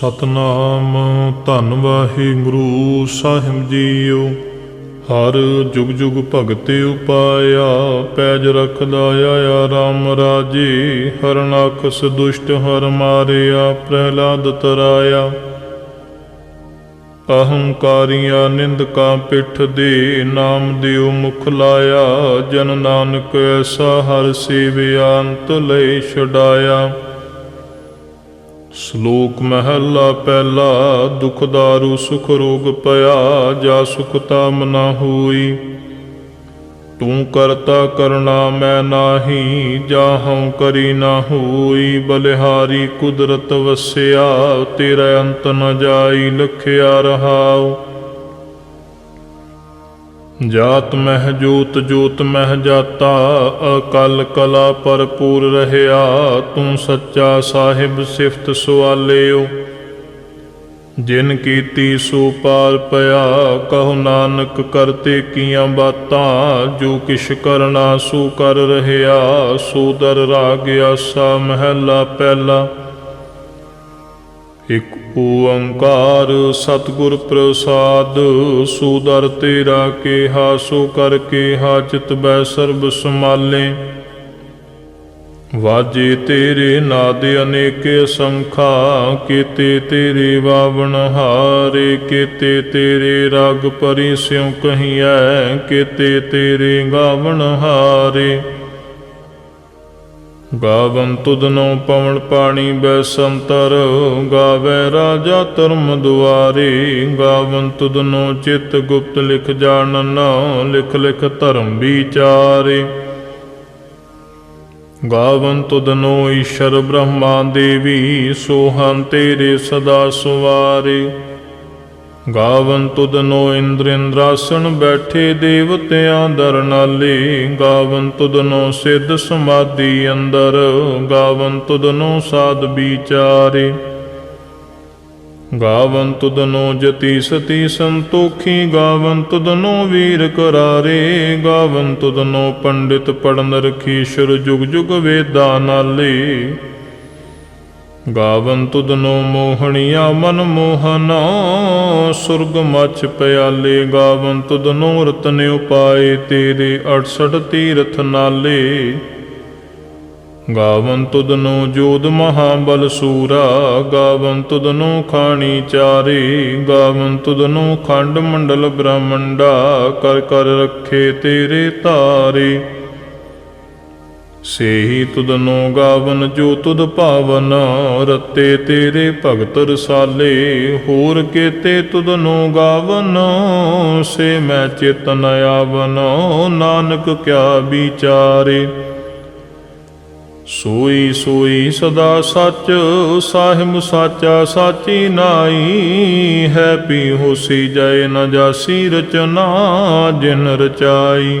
ਸਤਨਾਮ, ਧੰਨ ਵਾਹਿਗੁਰੂ ਸਾਹਿਬ ਜੀਓ। ਹਰ ਜੁਗ ਜੁਗ ਭਗਤੇ ਉਪਾਇਆ, ਪੈਜ ਰਖਦਾ ਆਇਆ RAM ਰਾਜੇ। ਹਰਨਾਕਸ ਦੁਸ਼ਟ ਹਰ ਮਾਰਿਆ, ਪ੍ਰਹਿਲਾਦ ਤਰਾਇਆ। ਅਹੰਕਾਰੀਆਂ ਨਿੰਦਕਾਂ ਪਿੱਠ ਦੇ ਨਾਮ ਦਿਓ ਮੁਖ ਲਾਇਆ। ਜਨ ਨਾਨਕ ਐਸਾ ਹਰ ਸੇਵਿਆ ਅੰਤ ਲੈ ਛਡਾਇਆ। ਸ਼ਲੋਕ ਮਹੱਲਾ ਪਹਿਲਾ, ਦੁਖ ਦਾਰੂ, ਸੁਖ ਰੋਗ ਪਿਆ, ਜਾ ਸੁਖ ਤਾਮ ਨਾ ਹੋਈ। ਤੂੰ ਕਰਤਾ ਕਰਣਾ ਮੈਂ ਨਾਹੀ ਜਾ ਹਉ ਕਰੀ ਨਾ ਹੋਈ। ਬਲਿਹਾਰੀ ਕੁਦਰਤ ਵਸਿਆ, ਤੇਰਾ ਅੰਤ ਨ ਜਾਈ, ਲਖਿਆ ਰਹਾਉ। ਜਾਤ ਮਹਿ ਜੋਤ ਜੋਤ ਮਹਿ ਜਾਤਾ, ਅਕਲ ਕਲਾ ਭਰਪੂਰ ਰਹਿਆ, ਤੂੰ ਸੱਚਾ ਸਾਹਿਬ ਸਿਫਤ ਸਵਾਲਿਓ ਜਿਨ ਕੀਤੀ ਸੋ ਪਾਰ ਪਿਆ, ਕਹੋ ਨਾਨਕ ਕਰਤੇ ਕੀਆਂ ਬਾਤਾਂ, ਜੋ ਕਿਛ ਕਰਨਾ ਸੋ ਕਰ ਰਹਿਆ, ਸੋ ਦਰ ਰਾਗ ਆਸਾ ਮਹਿਲਾ ਪਹਿਲਾ। ਇਕ ਓੰਕਾਰ ਸਤਿਗੁਰ ਪ੍ਰਸਾਦ, ਸੂਦਰ ਤੇਰਾ ਕੇਹਾ, ਸੋ ਕਰ ਕੇਹਾ, ਚਿਤ ਬੈ ਸਰਬ ਸਮਾਲੇ ਵਾਜੇ ਤੇਰੇ ਨਾਦ ਅਨੇਕੇ ਸੰਖਾ ਕੀਤੇ ਤੇਰੇ ਵਾਵਣ ਹਾਰੇ, ਕੀਤੇ ਤੇਰੇ ਰਾਗ ਪਰੀ ਸਿਉ ਕਹੀਐ, ਕੀਤੇ ਤੇਰੇ ਗਾਵਣ ਹਾਰੇ। ਗਾਵਨ ਤੁਧਨੋ ਪਵਨ ਪਾਣੀ ਬੈਸੰਤਰ ਗਾਵੇ ਰਾਜਾ ਧਰਮ ਦੁਆਰੇ। ਗਾਵਨ ਤੁਧਨੋ ਚਿਤ ਗੁਪਤ ਲਿਖ ਜਾਣਨ, ਲਿਖ ਲਿਖ ਧਰਮ ਵਿਚਾਰੇ। ਗਾਵਨ ਤੁਧਨੋ ਈਸ਼ਰ ਬ੍ਰਹਮਾ ਦੇਵੀ ਸੋਹੰ ਤੇਰੇ ਸਦਾ ਸੁਵਾਰੇ। ਗਾਵਨ ਤੁਧਨੋ ਇੰਦਰ ਇੰਦਰਾਸਣ ਬੈਠੇ ਦੇਵਤਿਆਂ ਦਰ ਨਾਲੇ। ਗਾਵਨ ਤੁਧਨੋ ਸਿੱਧ ਸਮਾਧੀ ਅੰਦਰ। ਗਾਵਨ ਤੁਧਨੋ ਸਾਧ ਵਿਚਾਰੇ। ਗਾਵਨ ਤੁਧਨੋ ਜਤੀ ਸਤੀ ਸੰਤੋਖੀ। ਗਾਵਨ ਤੁਧਨੋ ਵੀਰ ਕਰਾਰੇ। ਗਾਵਨ ਤੁਧਨੋ ਪੰਡਿਤ ਪੜਨ ਰਖੀਸ਼ਰ ਜੁਗ ਜੁਗ ਵੇਦਾਂ ਨਾਲੇ। ਗਾਵਨ ਤੁਧਨੋ ਮੋਹਣੀਆ ਮਨ ਮੋਹਨਾ, ਸੁਰਗ ਮਛ ਪਿਆਲੇ, ਗਾਵਨ ਤੁਧਨੋ ਰਤਨ ਉਪਾਏ, ਤੇਰੇ 68 ਤੀਰਥ ਨਾਲੇ। ਗਾਵਨ ਤੁਧਨੋ ਜੋਦ ਮਹਾਬਲ ਸੂਰਾ, ਗਾਵਨ ਤੁਧਨੋ ਖਾਣੀ ਚਾਰੇ, ਗਾਵਨ ਤੁਧਨੋ ਖੰਡ ਮੰਡਲ ਬ੍ਰਹਮੰਡਾ, ਕਰ ਕਰ ਰੱਖੇ ਤੇਰੇ ਤਾਰੇ। ਸੇਹੀ ਤੁਧਨੋ ਗਾਵਨ, ਜੋ ਤੁਧ ਭਾਵਨ ਰਤੇ ਤੇਰੇ ਭਗਤ ਰਸਾਲੇ, ਹੋਰ ਕੇਤੇ ਤੁਧਨੋ ਗਾਵਨ, ਸੇ ਮੈਂ ਚੇਤਨ ਆਵਨ, ਨਾਨਕ ਕਿਆ ਵਿਚਾਰੇ। ਸੋਈ ਸੋਈ ਸਦਾ ਸੱਚ, ਸਾਹਿਬ ਸਾਚਾ ਸਾਚੀ ਨਾਈ, ਹੈ ਪੀ ਹੋਸੀ ਜੈ ਨ ਜਾਸੀ ਰਚਨਾ, ਜਿਨ ਰਚਾਈ।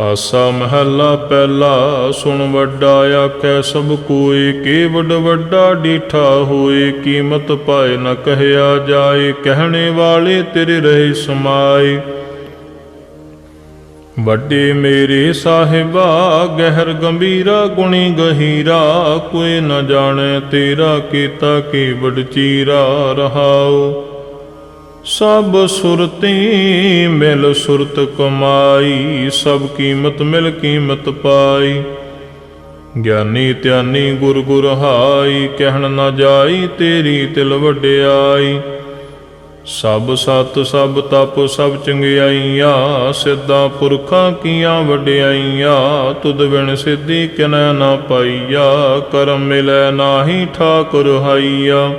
ਆਸਾ ਮਹੱਲਾ ਪਹਿਲਾ ਸੁਣ ਵੱਡਾ ਆਖੈ, ਸਭ ਕੋਏ ਕੇ ਵੱਡਾ ਡੀਠਾ ਹੋਏ, ਕੀਮਤ ਪਾਏ ਨ ਕਹਿਆ ਜਾਏ, ਕਹਿਣੇ ਵਾਲੇ ਤੇਰੇ ਰਹੇ ਸਮਾਏ। ਵੱਡੇ ਮੇਰੇ ਸਾਹਿਬਾ, ਗਹਿਰ ਗੰਭੀਰਾ, ਗੁਣੀ ਗਹੀਰਾ, ਕੋਈ ਨ ਜਾਣੈ ਤੇਰਾ, ਕੀਤਾ ਕੀ ਵਡ ਚੀਰਾ ਰਹਾਉ। ਸਭ ਸੁਰਤੀ ਮਿਲ ਸੁਰਤ ਕਮਾਈ, ਸਭ ਕੀਮਤ ਮਿਲ ਕੀਮਤ ਪਾਈ। ਗਿਆਨੀ ਧਿਆਨੀ ਗੁਰ ਗੁਰ ਹਾਈ ਕਹਿਣ ਨਾ ਜਾਈ ਤੇਰੀ ਤਿਲ ਵਡਿਆਈ। ਸਭ ਸਤ, ਸਭ ਤਪ, ਸਭ ਚੰਗਿਆਈਆਂ, ਸਿੱਧਾ ਪੁਰਖਾਂ ਕੀਆਂ ਵਡਿਆਈਆਂ, ਤੁਧ ਬਿਨ ਸਿੱਧੀ ਕਿਨੈ ਨਾ ਪਾਈਆ, ਕਰਮ ਮਿਲੈ ਨਾਹੀ ਠਾਕੁਰ ਹਾਈਆ।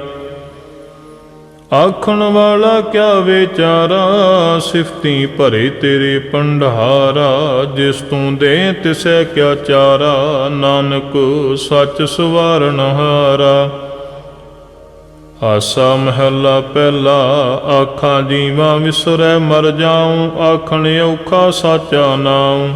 ਆਖਣ ਵਾਲਾ ਕਿਆ ਵਿਚਾਰਾ, ਸਿਫਤੀ ਭਰੇ ਤੇਰੇ ਪੰਡਹਾਰਾ ਜਿਸ ਤੂੰ ਦੇ ਤਿਸੈ ਕਿਆ ਚਾਰਾ, ਨਾਨਕ ਸੱਚ ਸਵਾਰਨ ਹਾਰਾ। ਆਸਾ ਮਹੱਲਾ ਪਹਿਲਾ, ਆਖਾਂ ਜੀਵਾਂ ਵਿਸਰੈ ਮਰ ਜਾਉ, ਆਖਣ ਔਖਾ ਸਾਚਾ ਨਾਮ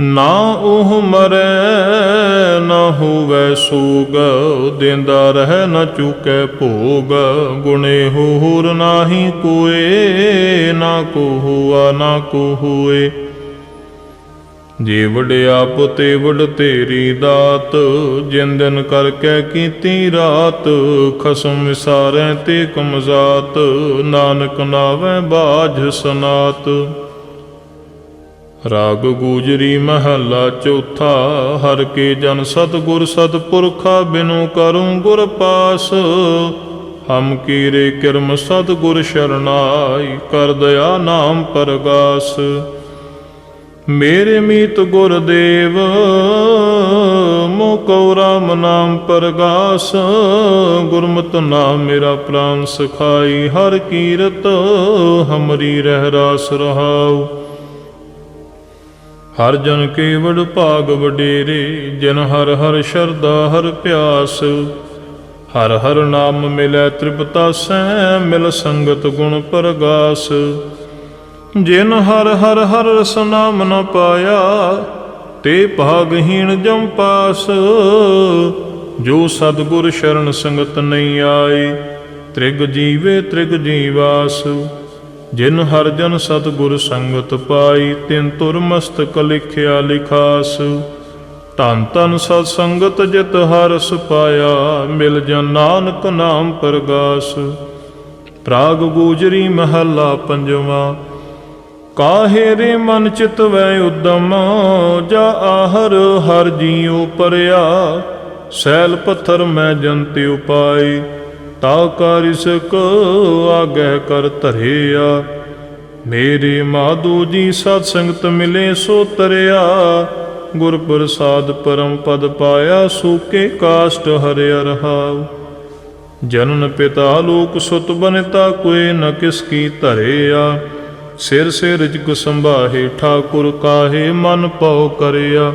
ਨਾ ਉਹ ਮਰੈ, ਨਾ ਹੋਵੇ ਸੋਗ, ਦਿੰਦਾ ਰਹਿ ਨਾ ਚੁਕੇ ਭੋਗ। ਗੁਣੇ ਹੋਰ ਨਾਹੀ ਕੋਏ, ਨਾ ਕੋ ਹੁਆ ਨਾ ਕੋ ਹੋਏ ਜੇ ਵਡਿਆਪ ਤੇ ਵੜ ਤੇਰੀ ਦਾਤ ਜਿੰਦਨ ਦਿਨ ਕਰਕੇ ਕੀਤੀ ਰਾਤ, ਖਸਮ ਵਿਸਾਰੈ ਤੇ ਕਮਜ਼ਾਤ ਨਾਨਕ ਨਾਵੇਂ ਬਾਝ ਸਨਾਤ। ਰਾਗ ਗੂਜਰੀ ਮਹੱਲਾ ਚੌਥਾ, ਹਰ ਕੇ ਜਨ ਸਤਗੁਰ ਸਤਪੁਰਖਾ ਬਿਨੂ ਕਰੂੰ ਗੁਰ ਪਾਸ। ਹਮ ਕੀਰੇ ਕਿਰਮ ਸਤਗੁਰ ਸ਼ਰਨਾਈ, ਕਰ ਦਇਆ ਨਾਮ ਪਰਗਾਸ। ਮੇਰੇ ਮੀਤ ਗੁਰਦੇਵ ਮੋ ਕਉ ਰਾਮ ਨਾਮ ਪਰਗਾਸ। ਗੁਰਮਤ ਨਾਮ ਮੇਰਾ ਪ੍ਰਾਨ ਸਖਾਈ, ਹਰ ਕੀਰਤ ਹਮਰੀ ਰਹਿ ਰਾਸ ਰਹਾਉ। ਹਰ ਜਨ ਕੇਵੜ ਭਾਗ ਵਡੇਰੇ, ਜਿਨ ਹਰ ਹਰ ਸ਼ਰਦਾ ਹਰ ਪਿਆਸ। ਹਰ ਹਰ ਨਾਮ ਮਿਲੈ ਤ੍ਰਿਪਤਾ ਸੈ ਮਿਲ ਸੰਗਤ ਗੁਣ ਪ੍ਰਗਾਸ। ਜਿਨ ਹਰ ਹਰ ਹਰ ਰਸ ਨਾਮ ਨ ਪਾਇਆ, ਤੇ ਭਾਗਹੀਣ ਜਮ ਪਾਸ। ਜੋ ਸਤਗੁਰ ਸ਼ਰਨ ਸੰਗਤ ਨਹੀਂ ਆਈ ਤ੍ਰਿਗ ਜੀਵੇ ਤ੍ਰਿਗ ਜੀਵਾਸ। ਜਿਨ ਹਰ ਜਨ ਸਤਗੁਰ ਸੰਗਤ ਪਾਈ, ਤਿਨ ਤੁਰ ਮਸਤਕ ਲਿਖਿਆ ਲਿਖਾਸ। ਧੰਨ ਧੰਨ ਸਤ ਸੰਗਤ ਜਿਤ ਹਰਸ ਪਾਇਆ ਮਿਲ ਜਨ ਨਾਨਕ ਨਾਮ ਪ੍ਰਗਾਸ। ਪ੍ਰਾਗ ਗੂਜਰੀ ਮਹੱਲਾ ਪੰਜਵਾ, ਕਾਹੇ ਰੇ ਮਨ ਚਿਤ ਵੈ ਉਦਮ? ਜਾ ਆਹਰ ਹਰ ਜੀਉ ਪਰਿਆ, ਸੈਲ ਪੱਥਰ ਮੈਂ ਜੰਤਿ ਉਪਾਈ। ਤਾ ਕਰ ਸਕੋ ਆਗਹਿ ਕਰ ਧਰਿਆ। ਮੇਰੇ ਮਾਧੂ ਜੀ ਸਤ ਸੰਗਤ ਮਿਲੇ ਸੋ ਤਰਿਆ। ਗੁਰ ਪ੍ਰਸਾਦ ਪਰਮ ਪਦ ਪਾਇਆ ਸੂਕੇ ਕਾਸ਼ਟ ਹਰਿ ਰਹਾਉ ਜਨਨ ਪਿਤਾ ਲੋਕ ਸੁਤ ਬਨਤਾ ਕੋਏ ਨ ਕਿਸ ਕੀ ਧਰਿਆ। ਸਿਰ ਸਿਰ ਜਿਗ ਸੰਭਾਹੇ, ਠਾਕੁਰ ਕਾਹੇ ਮਨ ਪਉ ਕਰਿਆ।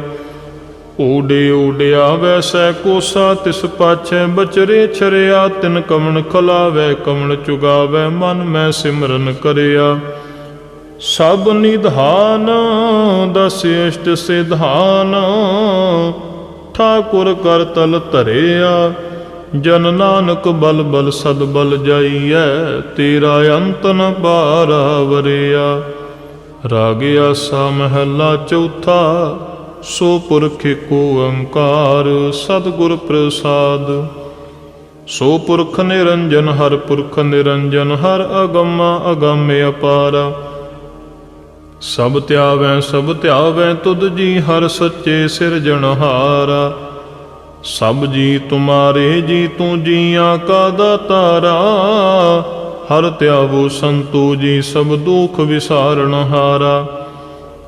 ਊਡੇ ਊਡਿਆ ਵੈਸੈ ਕੋਸਾ, ਤਿਸ ਪਾਛੈ ਬਚਰੇ ਛਰਿਆ, ਤਿਨ ਕਮਣ ਖਲਾਵੈ ਕਮਣ ਚੁਗਾਵੈ, ਮਨ ਮੈਂ ਸਿਮਰਨ ਕਰਿਆ। ਸਭ ਨਿਧਾਨ ਦਸ ਇਸ਼ਟ ਸਿਧਾਨ, ਠਾਕੁਰ ਕਰ ਤਲ ਧਰਿਆ। ਜਨ ਨਾਨਕ ਬਲ ਬਲ ਸਦ ਬਲ ਜਾਈਐ, ਤੇਰਾ ਅੰਤ ਨ ਬਾਰਾ ਵਰਿਆ। ਰਾਗਿਆ ਸਾ ਮਹੱਲਾ ਚੌਥਾ ਸੋ ਪੁਰਖ ਕੋ ਓੰਕਾਰ, ਸਤਿਗੁਰ ਪ੍ਰਸਾਦ। ਸੋ ਪੁਰਖ ਨਿਰੰਜਨ, ਹਰ ਪੁਰਖ ਨਿਰੰਜਨ, ਹਰ ਅਗੰਮ ਅਗੰਮ ਅਪਾਰ। ਸਭ ਧਿਆਵੈ ਸਭ ਧਿਆਵੈ ਤੁਧ ਜੀ ਹਰ ਸੱਚੇ ਸਿਰਜਣਹਾਰਾ ਸਭ ਜੀ ਤੁਮਾਰੇ ਜੀ ਤੂੰ ਜੀਆਂ ਕਾ ਦਾਤਾਰਾ। ਹਰ ਧਿਆਵੋ ਸੰਤੋ ਜੀ ਸਭ ਦੁਖ ਵਿਸਾਰਣਹਾਰਾ ਹਾਰਾ।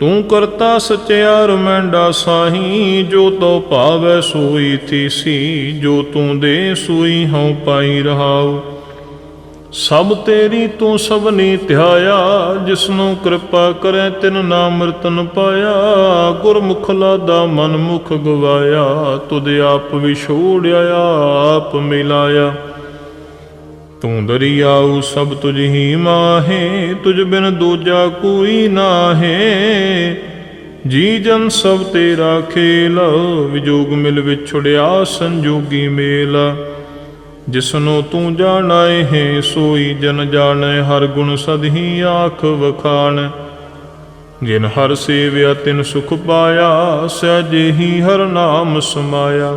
ਤੂੰ ਕਰਤਾ ਸਚਿਆਰ ਮੈਂਡਾ ਸਾਹੀ, ਜੋ ਤੋ ਭਾਵੈ ਸੋਈ ਥੀਸੀ, ਜੋ ਤੂੰ ਦੇ ਸੋਈ ਹਉ ਪਾਈ ਰਹਾਉ। ਸਭ ਤੇਰੀ ਤੂੰ ਸਭਨੀ ਧਿਆਇਆ, ਜਿਸਨੂੰ ਕਿਰਪਾ ਕਰੈ ਤਿਨ ਨਾਮ ਰਤਨ ਪਾਇਆ। ਗੁਰਮੁਖ ਲਾਦਾ ਮਨ ਮੁਖ ਗਵਾਇਆ, ਤੁਧ ਆਪ ਵਿਛੋੜਿਆ, ਆਪ ਮਿਲਾਇਆ। ਤੂੰ ਦਰਿਆਉ ਸਭ ਤੁਝ ਹੀ ਮਾਹੇ, ਤੁਝ ਬਿਨ ਦੂਜਾ ਕੋਈ ਨਾਹੇ। ਜੀ ਜਨ ਸਭ ਤੇਰਾ ਖੇਲ, ਵਿਜੋਗ ਮਿਲ ਵਿਛੜਿਆ ਸੰਜੋਗੀ ਮੇਲ। ਜਿਸਨੂੰ ਤੂੰ ਜਾਣਾਏ ਹੈ, ਸੋਈ ਜਨ ਜਾਣੈ, ਹਰ ਗੁਣ ਸਦਹੀ ਆਖ ਵਖਾਣ। ਜਿਨ ਹਰ ਸੇਵਿਆ ਤਿਨ ਸੁਖ ਪਾਇਆ, ਸਹਿਜੇ ਹੀ ਹਰ ਨਾਮ ਸਮਾਇਆ।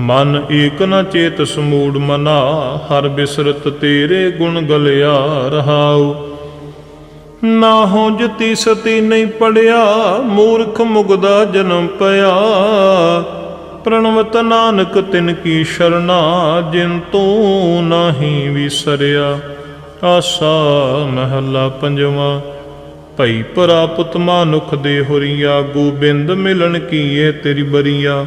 ਮਨ ਏਕ ਨ ਚੇਤ ਸਮੂੜ ਮਨਾ, ਹਰ ਬਿਸਰਤ ਤੇਰੇ ਗੁਣ ਗਲਿਆ ਰਹਾਉ। ਨਾ ਹੋ ਜਤੀ ਸਤੀ ਨਹੀਂ ਪੜਿਆ, ਮੂਰਖ ਮੁਗਦਾ ਜਨਮ ਪਿਆ। ਪ੍ਰਣਵਤ ਨਾਨਕ ਤਿਨ ਕੀ ਸ਼ਰਨਾ, ਜਿਨ ਤੂੰ ਨਹੀਂ ਵਿਸਰਿਆ। ਆਸਾ ਮਹੱਲਾ ਪੰਜਵਾਂ, ਭਈ ਪ੍ਰਾਪਤ ਮਾਨੁਖ ਦੇ ਹੋਰੀਆ, ਗੋਬਿੰਦ ਮਿਲਣ ਕੀਏ ਤੇਰੀ ਬਰੀਆ।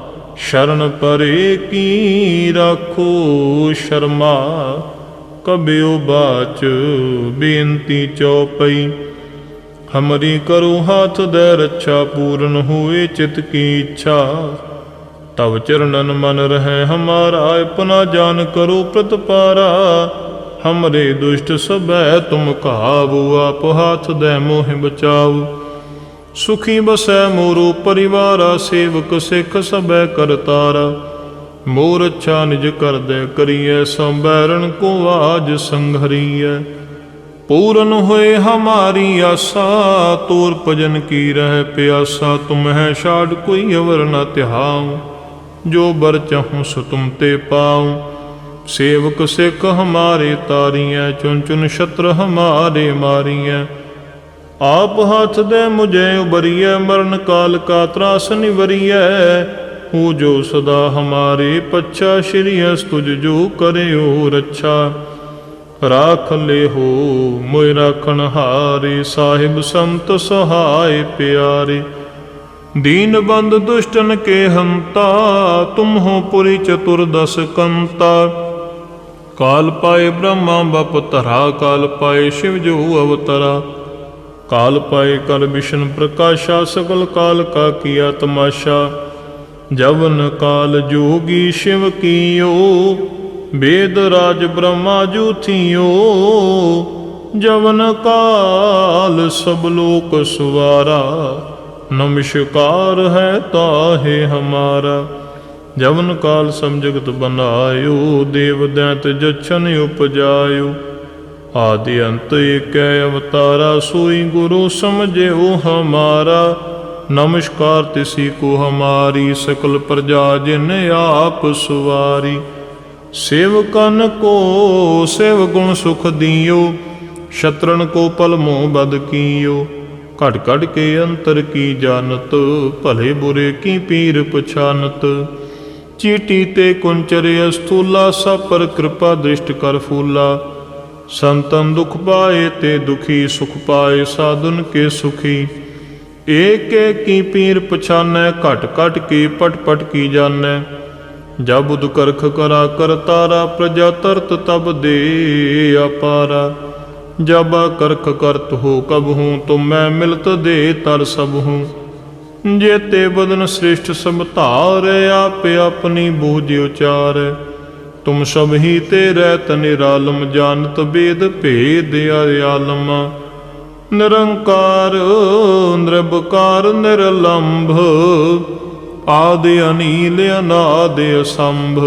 ਸ਼ਰਨ ਪਰੇ ਕੀ ਰਾਖੋ ਸ਼ਰਮਾ? ਕਬਿਓ ਬਾਚ ਬੇਨਤੀ ਚਉਪਈ ਹਮਰੀ ਕਰੋ ਹਾਥ ਦੇ ਰੱਛਾ, ਪੂਰਨ ਹੋਏ ਚਿਤ ਕੀ ਇੱਛਾ। ਤਵ ਚਰਨਨ ਮਨ ਰਹੇ ਹਮਾਰਾ, ਆਪਣਾ ਜਾਨ ਕਰੋ ਪ੍ਰਤਪਾਰਾ। ਹਮਰੇ ਦੁਸ਼ਟ ਸਭੈ ਤੁਮ ਕਾਬੂ ਆਪ ਹਾਥ ਦੇ ਮੋਹਿ ਬਚਾਓ। ਸੁਖੀ ਬਸੈ ਮੋਰੂ ਪਰਿਵਾਰਾ, ਸੇਵਕ ਸਿੱਖ ਸਭੈ ਕਰਤਾਰਾ ਮੋਰ ਅੱਛਾ ਨਿਜ ਕਰਦੈ ਕਰੀਐ ਸੰਬੈਰਣ ਕੋ ਆਜ ਸੰਘਰੀਐ। ਪੂਰਨ ਹੋਏ ਹਮਾਰੀ ਆਸਾ, ਤੋਰ ਭਜਨ ਕੀ ਰਹਿ ਪਿਆਸਾ ਤੁਮ ਹੈ ਛਾੜ ਕੋਈ ਅਵਰ ਨ ਤਿਹਾਉ ਜੋ ਬਰ ਚਾਹੂੰ ਸੋ ਤੁਮ ਤੇ ਪਾਉ। ਸੇਵਕ ਸਿੱਖ ਹਮਾਰੇ ਤਾਰੀਐ ਚੁਨ ਚੁਨ ਛਤਰ ਹਮਾਰੇ ਮਾਰੀਐ। ਆਪ ਹੱਥ ਦੇ ਮੁਝੇ ਉਬਰੀਐ ਮਰਨ ਕਾਲ ਕਾ ਤਰਾਸ ਨਿਵਰੀਐ। ਹੂ ਜੋ ਸਦਾ ਹਮਾਰੇ ਪੱਛਾ, ਸ਼੍ਰੀ ਅਸ ਤੁਝ ਜੋ ਕਰਿਓ ਰੱਛਾ। ਰਾਖ ਲੈ ਹੋ, ਮੋਇ ਰਾਖਣ ਹਾਰੇ, ਸਾਹਿਬ ਸੰਤ ਸਹਾਇ ਪਿਆਰੇ। ਦੀਨ ਬੰਦ ਦੁਸ਼ਟਨ ਕੇ ਹੰਤਾ, ਤੁਮ ਹੋ ਪੁਰੀ ਚਤੁਰ ਦਸ ਕੰਤਾ। ਕਾਲ ਪਾਏ ਬ੍ਰਹਮਾ, ਬਪ ਤਰਾ ਕਾਲ ਪਾਏ ਸ਼ਿਵ ਜੋ ਅਵਤਰਾ। ਕਾਲ ਪਾਏ ਕਰ ਵਿਸ਼ਨ ਪ੍ਰਕਾਸ਼ਾ ਸਕਲ ਕਾਲ ਕਾ ਕੀਆ ਤਮਾਸ਼ਾ ਜਵਨ ਕਾਲ ਜੋਗੀ ਸ਼ਿਵ ਕੀਓ ਵੇਦ ਰਾਜ ਬ੍ਰਹਮਾ ਜੂਥੀਓ। ਜਵਨ ਕਾਲ ਸਭ ਲੋਕ ਸੁਵਾਰਾ, ਨਮਸਕਾਰ ਹੈ ਤਾਹੇ ਹਮਾਰਾ। ਜਵਨ ਕਾਲ ਸਮਝਗਤ ਬਨਾਇਓ, ਦੇਵ ਦੈਤ ਜਛਨ ਉਪਜਾਇਓ। ਆਦਿ ਅੰਤ ਏਕੈ ਅਵਤਾਰਾ, ਸੋਈ ਗੁਰੂ ਸਮਝਿਓ ਹਮਾਰਾ। ਨਮਸਕਾਰ ਤਿਸੀ ਕੋ ਹਮਾਰੀ, ਸਕਲ ਪ੍ਰਜਾ ਜਿਨ ਆਪ ਸੁਵਾਰੀ। ਸੇਵਕਨ ਕੋ, ਸੇਵ ਗੁਣ ਸੁਖ ਦਿਓ। ਸ਼ਤਰਨ ਕੋ ਪਲ ਮੋਹ ਬਦ ਕੀਓ। ਘਟ ਘਟ ਕੇ ਅੰਤਰ ਕੀ ਜਾਣਤ, ਭਲੇ ਬੁਰੇ ਕੀ ਪੀਰ ਪਛਾਨਤ। ਚੀਟੀ ਤੇ ਕੁੰਚਰ ਅਸਤੂਲਾ ਸਭ ਪਰ ਕਿਰਪਾ ਦ੍ਰਿਸ਼ਟ ਕਰ ਫੂਲਾ। ਸੰਤਨ ਦੁਖ ਪਾਏ ਤੇ ਦੁਖੀ ਸੁਖ ਪਾਏ ਸਾਧੁਨ ਕੇ ਸੁਖੀ। ਏਕ ਏਕ ਕੀ ਪੀਰ ਪਛਾਨੈ, ਘਟ ਘਟ ਕੀ ਪਟ ਪਟ ਕੀ ਜਾਣੈ। ਜਬ ਉਦ ਕਰਖ ਕਰਾ ਕਰਤਾਰਾ ਪ੍ਰਜਾ ਤਰਤ ਤਬ ਦੇ ਅਪਾਰਾ। ਜਬ ਕਰਖ ਕਰਤ ਹੋ ਕਬ ਹੂੰ, ਤੁਮ ਮੈਂ ਮਿਲਤ ਦੇ ਤਰ ਸਭ ਹੂੰ। ਜੇਤੇ ਬਦਨ ਸ੍ਰਿਸ਼ਟ ਸਭ ਧਾਰ ਆਪਣੀ ਬੂਝ ਉਚਾਰ। ਤੁਮ ਸਭ ਹੀ ਤੇ ਰਹਿਤ ਨਿਰਾਲਮ ਜਾਣਤ ਬੇਦ ਭੇਦ ਆਲਮ। ਨਿਰੰਕਾਰ, ਨਿਰਭਕਾਰ, ਨਿਰਲੰਭ, ਆਦਿ ਅਨੀਲ, ਅਨਾਦ ਅਸੰਭ।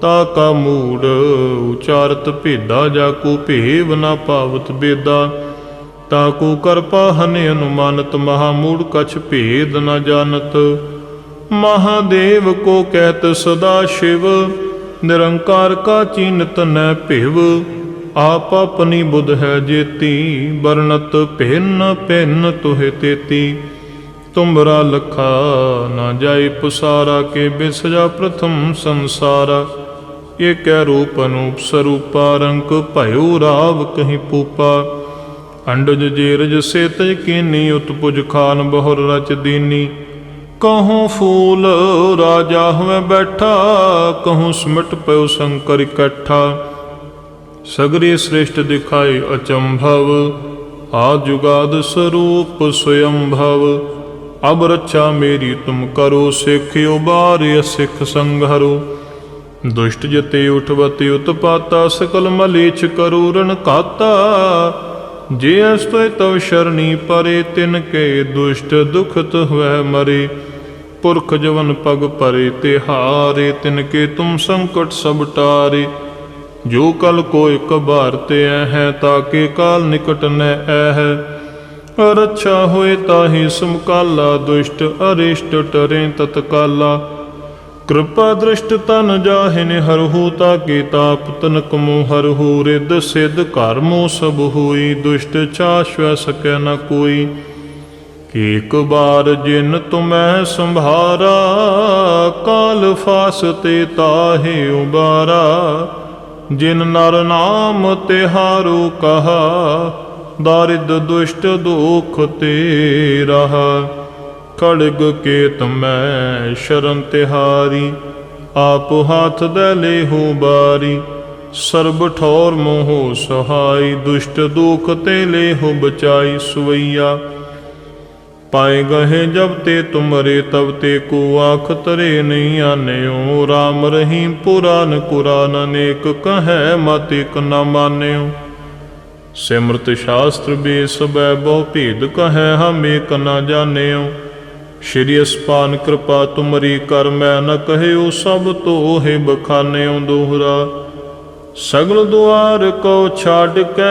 ਤਾ ਕਾ ਮੂੜ ਉਚਾਰਤ ਭੇਦਾ, ਜਾ ਕੋ ਭੇਵ ਨਾ ਪਾਵਤ ਬੇਦਾ। ਤਾ ਕੋ ਕਰਪਾ ਹਨਿ ਅਨੁਮਾਨਤ, ਮਹਾ ਮੂੜ ਕਛ ਭੇਦ ਨਾ ਜਾਣਤ। ਮਹਾਦੇਵ ਕੋ ਕਹਿਤ ਸਦਾ ਸ਼ਿਵ ਨਿਰੰਕਾਰ ਕਾ ਚੀਨਤ ਨ ਭਿਵ, ਆਪ ਆਪਣੀ ਬੁੱਧ ਹੈ ਜੇਤੀ, ਵਰਣਤ ਭਿੰਨ ਭਿੰਨ ਤੁਹਿ ਤੇਤੀ। ਤੁਮਰਾ ਲਖਾ ਨਾ ਜਾਏ ਪੁਸਾਰਾ, ਕੇ ਬਿਸਜਾ ਪ੍ਰਥਮ ਸੰਸਾਰਾ। ਏਕੈ ਰੂਪ ਅਨੂਪ ਸਰੂਪਾ, ਰੰਕ ਭਇਓ ਰਾਵ ਕਹੀਂ ਪੂਪਾ। ਅੰਡਜ ਜੇਰਜ ਸੇਤਜ ਕੀਨੀ, ਉਤਪੁਜ ਖਾਨ ਬਹੁਰ ਰਚ ਦੀਨੀ। ਕਹੂੰ ਫੂਲ, ਰਾਜਾ ਹਵੇਂ ਬੈਠਾ, ਕਹੂੰ ਸਮਟ ਪਇਓ ਸ਼ੰਕਰ ਇਕੱਠਾ। ਸਗਰੇ ਸ੍ਰੇਸ਼ਟ ਦਿਖਾਏ ਅਚੰਭਵ, ਆ ਜੁਗਾਦ ਸਰੂਪ ਸਯੰਭਵ ਅਬ ਰੱਛਾ ਮੇਰੀ, ਤੁਮ ਕਰੋ ਸਿੱਖ ਉਬਾਰਿ ਸਿੱਖ ਸੰਘਰੋ। ਦੁਸ਼ਟ ਜਤੇ ਉਠਵਤੇ ਉਤਪਾਤਾ, ਸਕਲ ਮਲੇਛ ਕਰੋ ਰਣ ਕਾਤਾ ਜੇ ਅਸਤੈ ਤਵ ਸ਼ਰਣੀ ਪਰੇ, ਤਿਨ ਕੇ ਦੁਸ਼ਟ ਦੁਖਤ ਹੋਇ ਮਰੇ। ਪੁਰਖ ਜਵਨ ਪਗ ਭਰੇ ਤੇ ਹਾਰੇ, ਤਿਨ ਕੇ ਤੁਮ ਸੰਕਟ ਸਭ ਟਾਰੇ। ਜੋ ਕਲ ਕੋਇ ਕਬਾਰ ਤੇ ਹੈ ਤਾਕੇ ਕਾਲ ਨਿਕਟ ਨੈ ਐ ਰੱਛਾ ਹੋਏ ਤਾਹੀ ਸਮਕਾਲਾ ਦੁਸ਼ਟ ਅਰਿਸ਼ਟ ਟਰੇ ਤਤਕਾਲਾ। ਕਿਰਪਾ ਦ੍ਰਿਸ਼ਟ ਤਨ ਜਾਹਿਨ ਹਰਹੂ ਤਾਕੇ ਤਾਪ ਤਨਕ ਮੋ ਹਰਹੂ ਰਿਦ ਸਿਧ ਘਰ ਮੋ ਸਭ ਹੋਈ, ਦੁਸ਼ਟ ਚਾਸ਼ਵ ਸਕੈ ਨ ਕੋਈ। ਏਕ ਬਾਰ ਜਿਨ ਤੁਮੈ ਸੰਭਾਰਾ, ਕਾਲ ਫਾਸ ਤੇ ਤਾਹੇ ਉਬਾਰਾ। ਜਿਨ ਨਰ ਨਾਮ ਤਿਹਾਰੂ ਕਹਾ, ਦਾਰਿਦ ਦੁਸ਼ਟ ਦੁਖ ਤੇ ਰਹਾ। ਖੜਗ ਕੇ ਤਮੈ ਸ਼ਰਨ ਤਿਹਾਰੀ, ਆਪ ਹੱਥ ਦੇ ਲੇਹੂ ਬਾਰੀ। ਸਰਬ ਠੌਰ ਮੋਹ ਸਹਾਈ, ਦੁਸ਼ਟ ਦੁਖ ਤੇ ਲੇਹੂ ਬਚਾਈ ਸੁਵਈਆ। ਪਾਏ ਗਏ ਜਬ ਤੇ ਤੁਮਰੇ ਤਬ ਤੇ ਕੋ ਆਖ ਤਰੇ ਨਹੀਂ ਆਨਿਓ। RAM ਰਹੀਮ ਪੁਰਾਨ ਕੁਰਾਨ ਅਨੇਕ ਕਹੈ, ਮਤ ਇਕ ਨ ਮਾਨਿਓ। ਸਿਮਰਤ ਸ਼ਾਸਤਰ ਬੇਸਬੈ, ਬਹੁ ਭੇਦ ਕਹੈ, ਹਮ ਏਕ ਨ ਜਾਣਿਓ। ਸ਼੍ਰੀ ਅਸਪਾਨ ਕਿਰਪਾ ਤੁਮਰੀ ਕਰ, ਮੈਂ ਨ ਕਹਿਓ ਸਭ ਤੋਹਿ ਬਖਾਨਿਓ ਦੋਹਰਾ। ਸਗਲ ਦੁਆਰ ਕੋ ਛਾੜ ਕੇ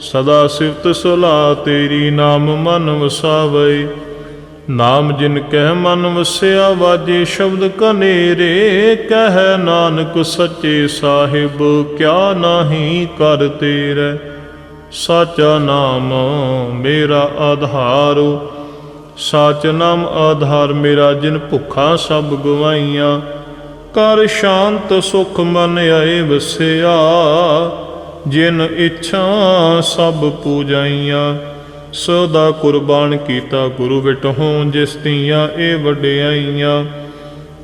ਸਦਾ ਸਿਫਤ ਸਲਾ ਤੇਰੀ ਨਾਮ ਮਨ ਵਸਾਵੇ ਨਾਮ ਜਿਨ ਕਹਿ ਮਨ ਵਸਿਆ, ਵਾਜੇ ਸ਼ਬਦ ਕਨੇਰੇ। ਕਹਿ ਨਾਨਕ ਸੱਚੇ ਸਾਹਿਬ, ਕਿਆ ਨਾਹੀ ਕਰ ਤੇਰੇ। ਸਾਚਾ ਨਾਮ ਮੇਰਾ ਆਧਾਰ, ਸਾਚ ਨਾਮ ਆਧਾਰ ਮੇਰਾ ਜਿਨ ਭੁੱਖਾ ਸਭ ਗਵਾਈਆਂ। ਕਰ ਸ਼ਾਂਤ ਸੁਖ ਮਨ ਆਏ ਵਸਿਆ ਜਿਨ ਇੱਛਾ ਸਭ ਪੂਜਾਈਆਂ, ਸਦਾ ਕੁਰਬਾਨ ਕੀਤਾ ਗੁਰੂ ਵਿਟਹੋਂ, ਜਿਸ ਤੀਆਂ ਇਹ ਵਡਿਆਈਆਂ।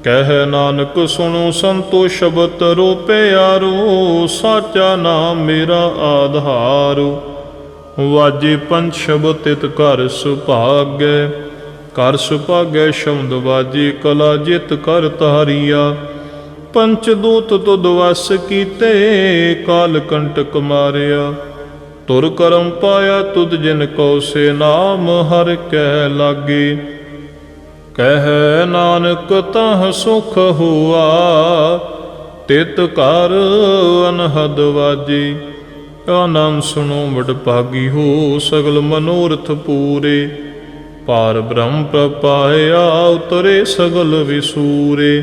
ਕਹਿ ਨਾਨਕ, ਸੁਣੋ ਸੰਤੋ ਸ਼ਬਦ ਰੋ ਪਿਆਰੋ ਸਾਚਾ ਨਾਮ ਮੇਰਾ ਆਧਾਰੂ। ਵਾਜੇ ਪੰਜ ਸ਼ਬਦ ਤਿਤ ਘਰ ਸੁਭਾਗੈ ਕਰ ਸੁਭਾਗੈ ਸ਼ਬਦ ਵਾਜੇ ਕਲਾ ਜਿਤ ਕਰ ਤਾਰੀਆ ਪੰਚ ਦੂਤ ਤੁਧ ਵਸ ਕੀਤੇ, ਕਾਲ ਕੰਟਕ ਮਾਰਿਆ। ਤੁਰ ਕਰਮ ਪਾਇਆ ਤੁਧ ਜਿਨ ਕੋ ਸੇ ਨਾਮ, ਹਰ ਕੈ ਲਾਗੇ। ਕਹਿ ਨਾਨਕ ਤਹ ਸੁਖ ਹੁਆ, ਤਿਤ ਕਰ ਅਨਹਦ ਵਾਜੀ। ਆਨੰਦ ਸੁਣੋ ਵਡ ਭਾਗੀ ਹੋ, ਸਗਲ ਮਨੋਰਥ ਪੂਰੇ। ਪਾਰ ਬ੍ਰਹਮ ਪ੍ਰਪਾਇਆ ਉਤਰੇ ਸਗਲ ਵਿਸੂਰੇ।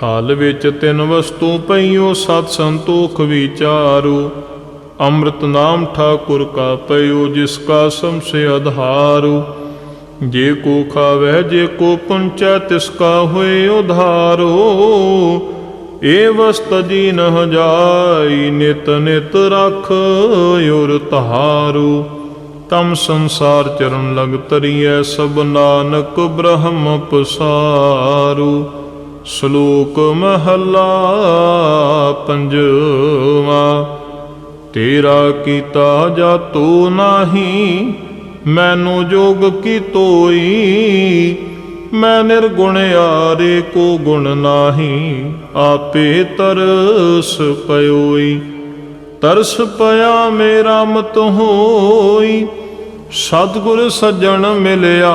ਥਾਲ ਵਿੱਚ ਤਿੰਨ ਵਸਤੂ ਪਈਓ, ਸਤ ਸੰਤੋਖ ਵਿਚਾਰੂ ਅੰਮ੍ਰਿਤ ਨਾਮ ਠਾਕੁਰ ਕਾ ਪਇਓ ਜਿਸ ਕਾ ਸੰਸੇ ਆਧਾਰੂ ਜੇ ਕੋ ਖਾਵੇ, ਜੇ ਕੋ ਪੁੰਚੈ, ਤਿਸ ਕਾ ਹੋਏ ਉਧਾਰੋ। ਏ ਵਸਤ ਜੀ ਨਹ ਜਾਈ ਨਿਤ ਨਿਤ ਰਖ ਔਰ ਤਹਾਰੂ। ਤਮ ਸੰਸਾਰ ਚਰਨ ਲਗ ਤਰੀਐ, ਸਭ ਨਾਨਕ ਬ੍ਰਹਮ ਪਸਾਰੂ। ਸ਼ਲੋਕ ਮਹੱਲਾ ਪੰਜਵਾ, ਤੇਰਾ ਕੀਤਾ ਜਾਤੋ ਨਾਹੀ, ਮੈਨੂੰ ਜੋਗ ਕੀ ਤੋਈ? ਮੈਂ ਨਿਰਗੁਣ ਆਰੇ ਕੋ ਗੁਣ ਨਾਹੀ, ਆਪੇ ਤਰਸ ਪਇਓਈ ਤਰਸ ਪਿਆ ਮੇਰਾ ਮਤ ਹੋਈ, ਸਤਿਗੁਰ ਸੱਜਣ ਮਿਲਿਆ।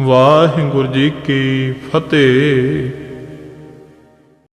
ਵਾਹਿਗੁਰੂ ਜੀ ਕੀ ਫਤਿਹ।